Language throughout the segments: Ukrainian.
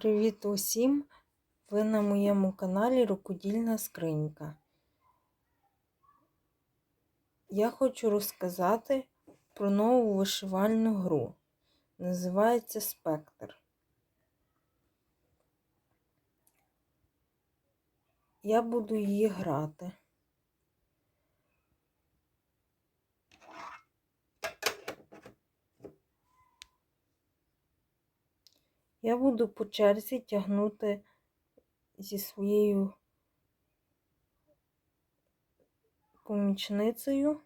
Привіт усім! Ви на моєму каналі Рукодільна Скринька. Я хочу розказати про нову вишивальну гру. Називається Спектр. Я буду її грати. Я буду по черзі тягнути зі своєю помічницею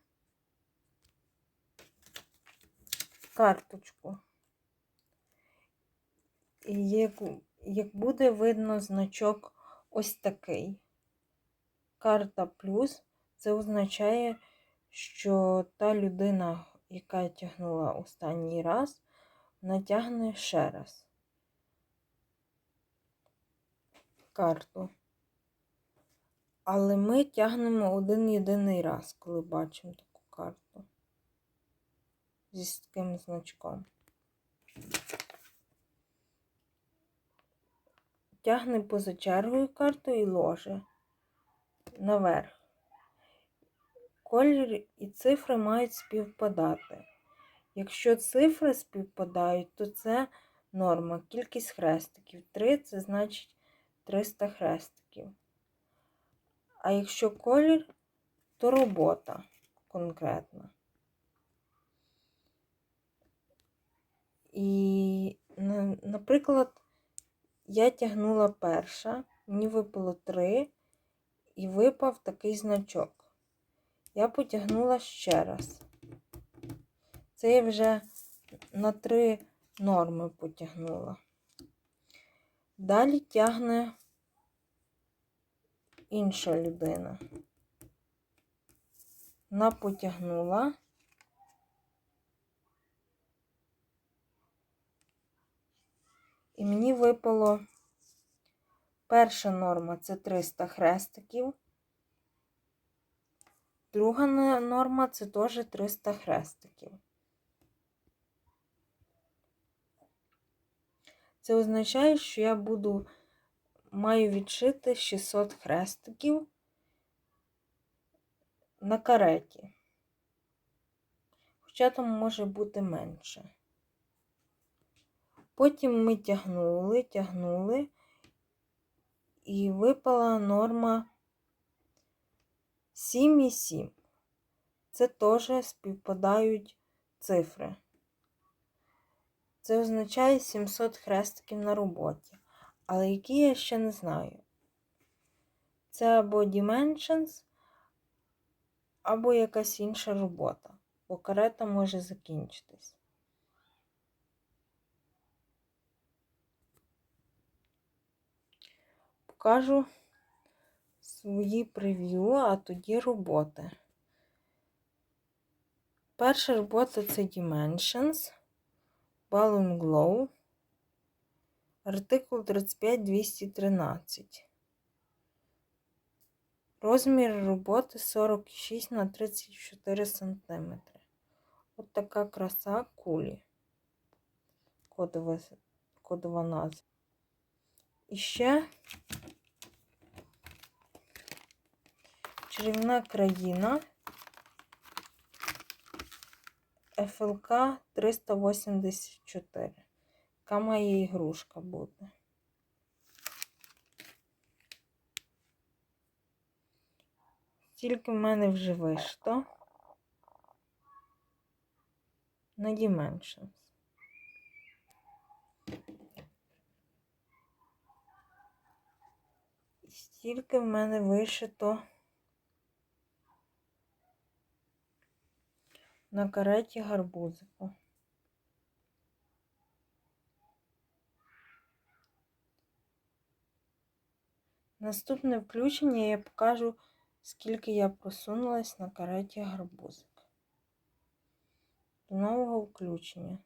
карточку. І як, як буде видно значок ось такий. Карта плюс це означає, що та людина, яка тягнула останній раз, натягне ще раз. Карту. Але ми тягнемо один єдиний раз, коли бачимо таку карту зі таким значком. Тягне поза чергою карту і ложе наверх. Колір і цифри мають співпадати. Якщо цифри співпадають, то це норма, кількість хрестиків. Три це значить 300 хрестиків. А якщо колір, то робота конкретна. І, наприклад, я тягнула перша, мені випало 3 і випав такий значок. Я потягнула ще раз. Це я вже на 3 норми потягнула. Далі тягне інша людина. Вона потягнула. І мені випало перша норма це 300 хрестиків. Друга норма це теж 300 хрестиків. Це означає, що я буду маю відшити 600 хрестиків на кареті. Хоча там може бути менше. Потім ми тягнули, тягнули, і випала норма 7,7. Це теж співпадають цифри. Це означає 700 хрестиків на роботі. Але які я ще не знаю. Це або Dimensions, або якась інша робота, бо карета може закінчитись. Покажу свої прев'ю, а тоді роботи. Перша робота це Dimensions. Balloon Glow, артикул 35213. Розмір роботи 46 на 34 см. От така краса кулі. Кодова, кодова назва. І ще чарівна країна. ФЛК 384. Яка має ігрушка буде. Тільки в мене вже вишито на Dimensions. Стільки в мене вишито на кареті гарбузику. Наступне включення я покажу, скільки я просунулась на кареті гарбузик. До нового включення.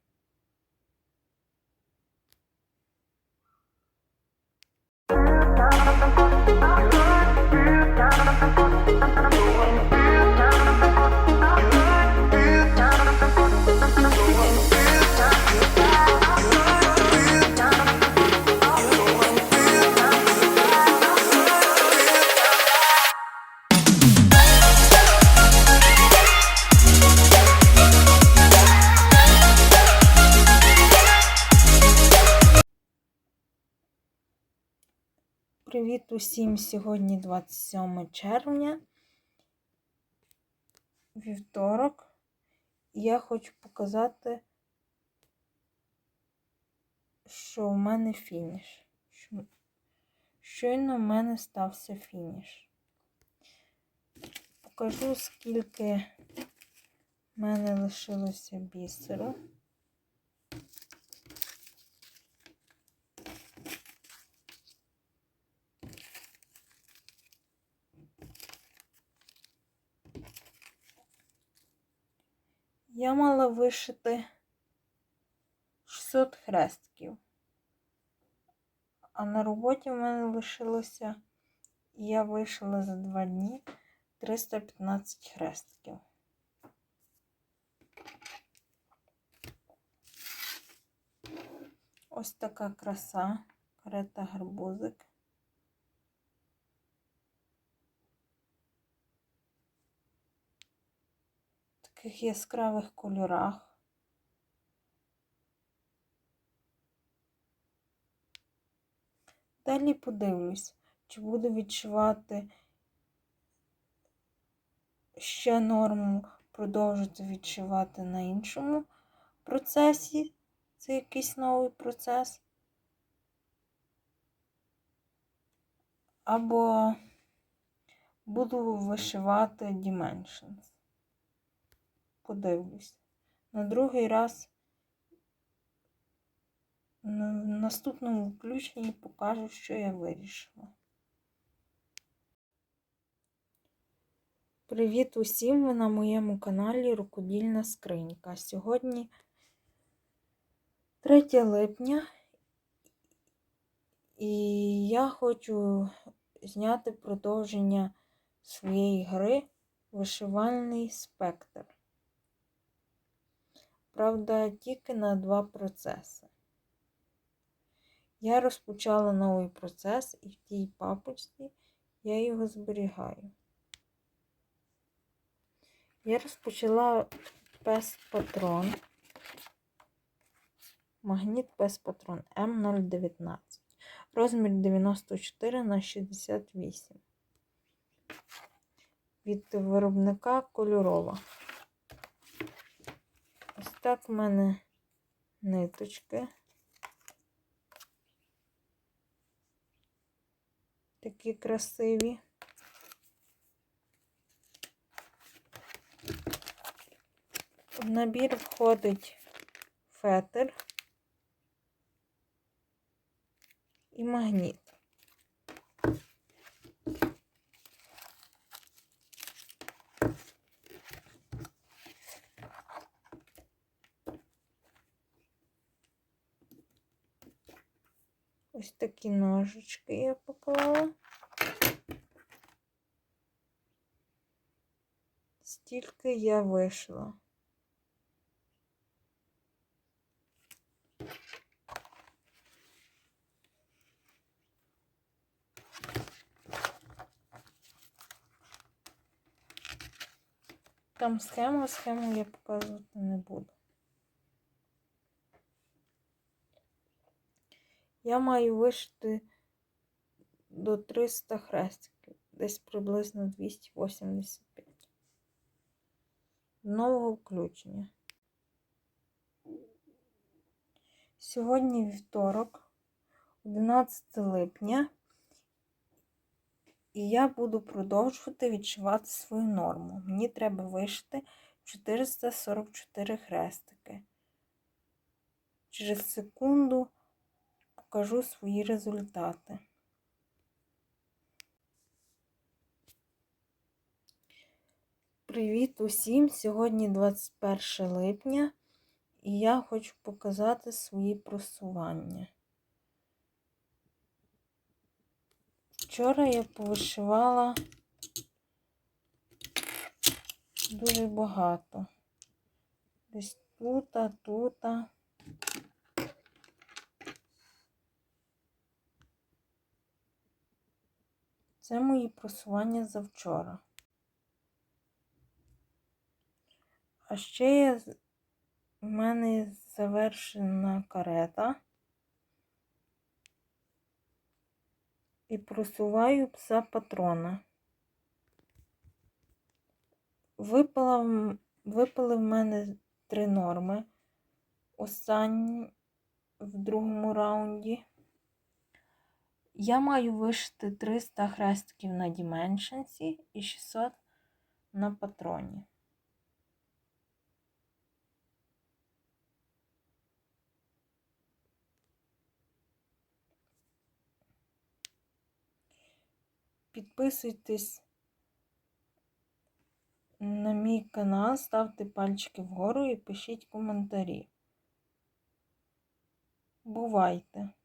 Привіт усім! Сьогодні 27 червня, вівторок. Я хочу показати, що в мене фініш. Щойно в мене стався фініш. Покажу, скільки в мене лишилося бісеру. Я мала вишити 600 хрестків. А на роботі в мене лишилося, я вишила за два дні 315 хрестків. Ось така краса, карета гарбузик. В таких яскравих кольорах. Далі подивлюсь, чи буду відчувати ще норму продовжити відчувати на іншому процесі. Це якийсь новий процес. Або буду вишивати Dimensions. Подивлюсь. На другий раз в наступному включенні покажу, що я вирішила. Привіт усім! Ви на моєму каналі Рукодільна скринька. Сьогодні 3 липня, і я хочу зняти продовження своєї гри Вишивальний спектр. Правда, тільки на два процеси. Я розпочала новий процес, і в тій папочці я його зберігаю. Я розпочала пес патрон. Магніт пес патрон М019. Розмір 94 на 68. Від виробника кольорова. Так в мене ниточки. Такі красиві. В набір входить фетр і магніт. Ось такі ножички я поклала. Стільки я вийшла. Там схема, схему я показувати не буду. Я маю вишити до 300 хрестиків, десь приблизно 285. Нового включення. Сьогодні вівторок, 11 липня, і я буду продовжувати відшивати свою норму. Мені треба вишити 444 хрестики. Через секунду покажу свої результати. Привіт усім! Сьогодні 21 липня, і я хочу показати свої просування. Вчора я повишивала дуже багато. Десь тут, тут. Це мої просування завчора. А ще з- в мене завершена карета. і просуваю пса патрона. Випала, випали в мене три норми. Останні в другому раунді. Я маю вишити 300 хрестиків на Dimensions і 600 на патроні. Підписуйтесь на мій канал, ставте пальчики вгору і пишіть коментарі. Бувайте!